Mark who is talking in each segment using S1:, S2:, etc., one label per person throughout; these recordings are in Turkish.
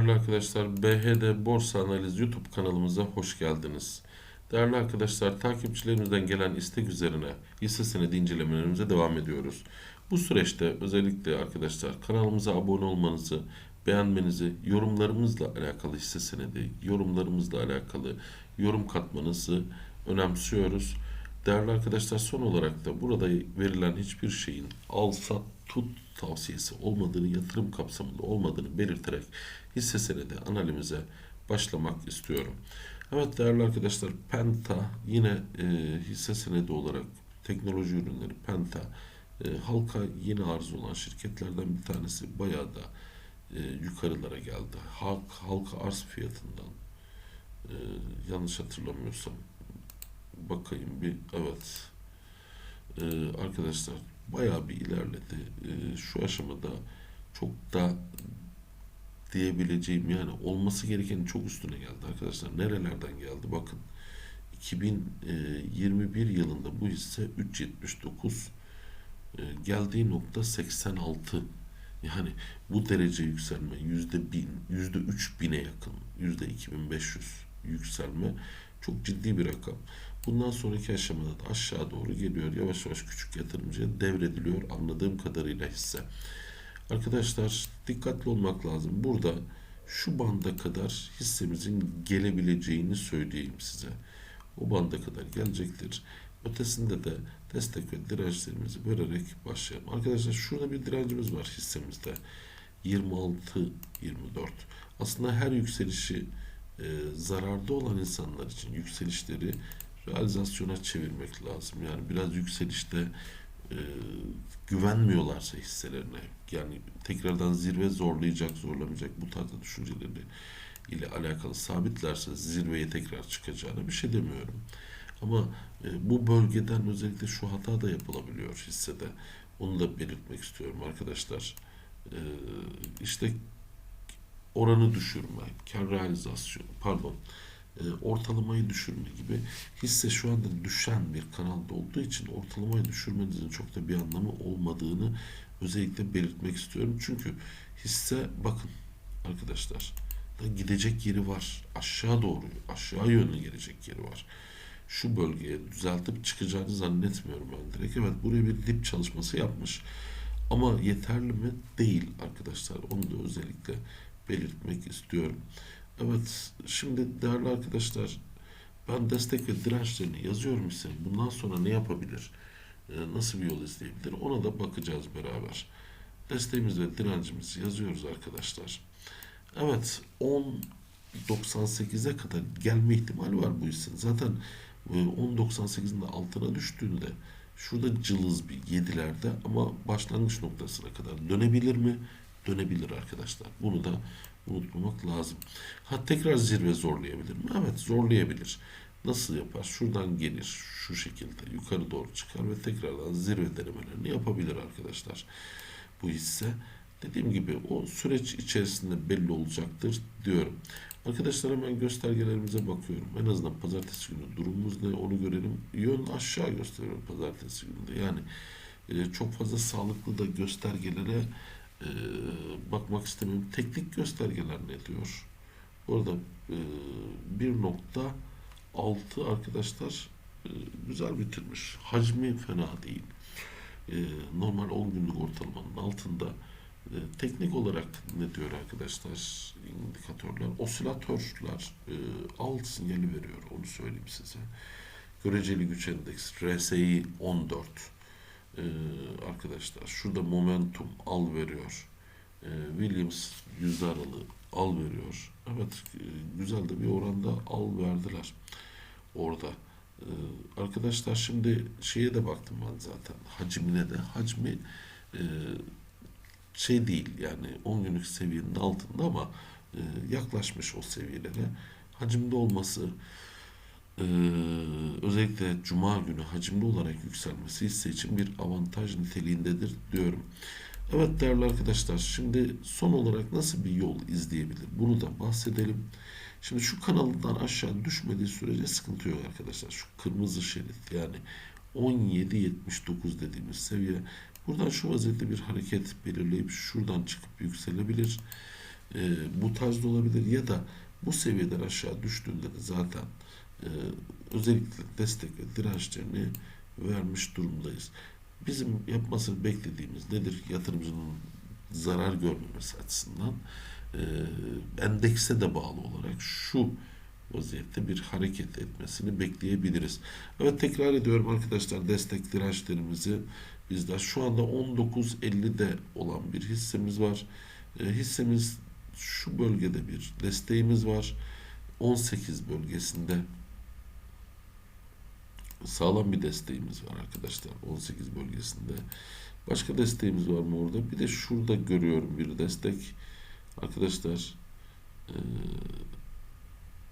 S1: Değerli arkadaşlar, BHD Borsa Analiz YouTube kanalımıza hoş geldiniz. Değerli arkadaşlar, takipçilerimizden gelen istek üzerine hisse senedi incelemelerimize devam ediyoruz. Bu süreçte özellikle arkadaşlar kanalımıza abone olmanızı, beğenmenizi, yorumlarımızla alakalı hisse senedi, yorumlarımızla alakalı yorum katmanızı önemsiyoruz. Değerli arkadaşlar son olarak da burada verilen hiçbir şeyin al sat tut tavsiyesi olmadığını, yatırım kapsamında olmadığını belirterek hisse senedi analizimize başlamak istiyorum. Evet değerli arkadaşlar Penta yine e, hisse senedi olarak teknoloji ürünleri Penta e, halka yeni arz olan şirketlerden bir tanesi bayağı da e, yukarılara geldi. Halk, halka arz fiyatından e, yanlış hatırlamıyorsam bakayım bir evet Ee, arkadaşlar bayağı bir ilerledi. Ee, şu aşamada çok da diyebileceğim yani olması gerekenin çok üstüne geldi arkadaşlar. Nerelerden geldi? Bakın 2021 yılında bu hisse 3.79 e, geldiği nokta 86 yani bu derece yükselme yüzde bin, yüzde üç bine yakın, yüzde 2500 yükselme çok ciddi bir rakam. Bundan sonraki aşamada da aşağı doğru geliyor. Yavaş yavaş küçük yatırımcıya devrediliyor anladığım kadarıyla hisse. Arkadaşlar dikkatli olmak lazım. Burada şu banda kadar hissemizin gelebileceğini söyleyeyim size. O banda kadar gelecektir. Ötesinde de destek ve dirençlerimizi vererek başlayalım. Arkadaşlar şurada bir direncimiz var hissemizde. 26-24. Aslında her yükselişi e, zararda olan insanlar için yükselişleri realizasyona çevirmek lazım. Yani biraz yükselişte e, güvenmiyorlarsa hisselerine yani tekrardan zirve zorlayacak zorlamayacak bu tarzda düşünceleri ile alakalı sabitlerse zirveye tekrar çıkacağını bir şey demiyorum. Ama e, bu bölgeden özellikle şu hata da yapılabiliyor hissede. Onu da belirtmek istiyorum arkadaşlar. E, işte oranı düşürme, kar realizasyonu, pardon, ortalamayı düşürme gibi hisse şu anda düşen bir kanalda olduğu için ortalamayı düşürmenizin çok da bir anlamı olmadığını özellikle belirtmek istiyorum. Çünkü hisse bakın arkadaşlar da gidecek yeri var. Aşağı doğru, aşağı yönlü gelecek yeri var. Şu bölgeye düzeltip çıkacağını zannetmiyorum ben direkt. Evet buraya bir dip çalışması yapmış. Ama yeterli mi? Değil arkadaşlar. Onu da özellikle belirtmek istiyorum. Evet, şimdi değerli arkadaşlar, ben destek ve dirençlerini yazıyorum ise bundan sonra ne yapabilir? Ee, nasıl bir yol izleyebilir? Ona da bakacağız beraber. Desteğimiz ve direncimizi yazıyoruz arkadaşlar. Evet, 10.98'e kadar gelme ihtimali var bu hissin. Zaten e, 10.98'in de altına düştüğünde şurada cılız bir yedilerde ama başlangıç noktasına kadar dönebilir mi? Dönebilir arkadaşlar. Bunu da unutmamak lazım. Ha tekrar zirve zorlayabilir mi? Evet zorlayabilir. Nasıl yapar? Şuradan gelir şu şekilde yukarı doğru çıkar ve tekrardan zirve denemelerini yapabilir arkadaşlar. Bu hisse dediğim gibi o süreç içerisinde belli olacaktır diyorum. Arkadaşlar hemen göstergelerimize bakıyorum. En azından pazartesi günü durumumuz ne onu görelim. Yön aşağı gösteriyor pazartesi gününde. Yani e, çok fazla sağlıklı da göstergelere e, bakmak istemiyorum. Teknik göstergeler ne diyor? Orada e, 1.6 arkadaşlar e, güzel bitirmiş. Hacmi fena değil. E, normal 10 günlük ortalamanın altında. E, teknik olarak ne diyor arkadaşlar? indikatörler, osilatörler e, alt sinyali veriyor. Onu söyleyeyim size. Göreceli güç endeksi RSI 14 ee, arkadaşlar şurada momentum al veriyor. Ee, Williams yüzde aralığı al veriyor. Evet e, güzel de bir oranda al verdiler orada. Ee, arkadaşlar şimdi şeye de baktım ben zaten hacmine de hacmi e, şey değil yani 10 günlük seviyenin altında ama e, yaklaşmış o seviyelere. Hacimde olması ee, özellikle cuma günü hacimli olarak yükselmesi hisse için bir avantaj niteliğindedir diyorum. Evet değerli arkadaşlar şimdi son olarak nasıl bir yol izleyebilir bunu da bahsedelim. Şimdi şu kanalından aşağı düşmediği sürece sıkıntı yok arkadaşlar. Şu kırmızı şerit yani 17.79 dediğimiz seviye. Buradan şu vaziyette bir hareket belirleyip şuradan çıkıp yükselebilir. e, bu tarzda olabilir ya da bu seviyeden aşağı düştüğünde de zaten e, özellikle destek dirençlerini vermiş durumdayız. Bizim yapmasını beklediğimiz nedir? Yatırımcının zarar görmemesi açısından e, endekse de bağlı olarak şu vaziyette bir hareket etmesini bekleyebiliriz. Evet tekrar ediyorum arkadaşlar destek dirençlerimizi bizler şu anda 19.50'de olan bir hissemiz var. E, hissemiz şu bölgede bir desteğimiz var. 18 bölgesinde sağlam bir desteğimiz var arkadaşlar 18 bölgesinde. Başka desteğimiz var mı orada? Bir de şurada görüyorum bir destek. Arkadaşlar eee,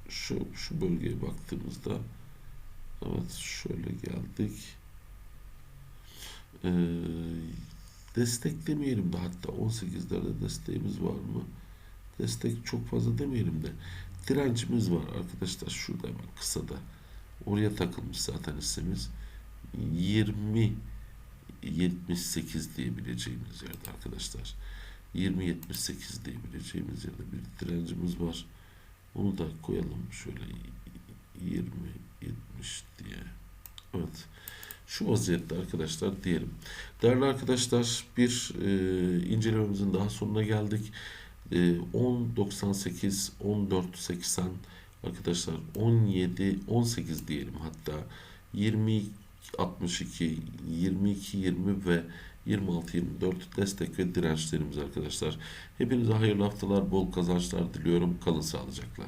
S1: şu şu bölgeye baktığımızda evet şöyle geldik. Eee destek demeyelim de hatta 18'lerde desteğimiz var mı? Destek çok fazla demeyelim de direncimiz var arkadaşlar şurada hemen kısada. Oraya takılmış zaten hissemiz. 20 78 diyebileceğimiz yerde arkadaşlar. 20-78 diyebileceğimiz yerde bir direncimiz var. Onu da koyalım şöyle 20-70 diye. Evet. Şu vaziyette arkadaşlar diyelim. Değerli arkadaşlar bir e, incelememizin daha sonuna geldik. E, 10.98, 14.80 arkadaşlar 17, 18 diyelim hatta 20 62, 22, 20 ve 26, 24 destek ve dirençlerimiz arkadaşlar. Hepinize hayırlı haftalar, bol kazançlar diliyorum. Kalın sağlıcakla.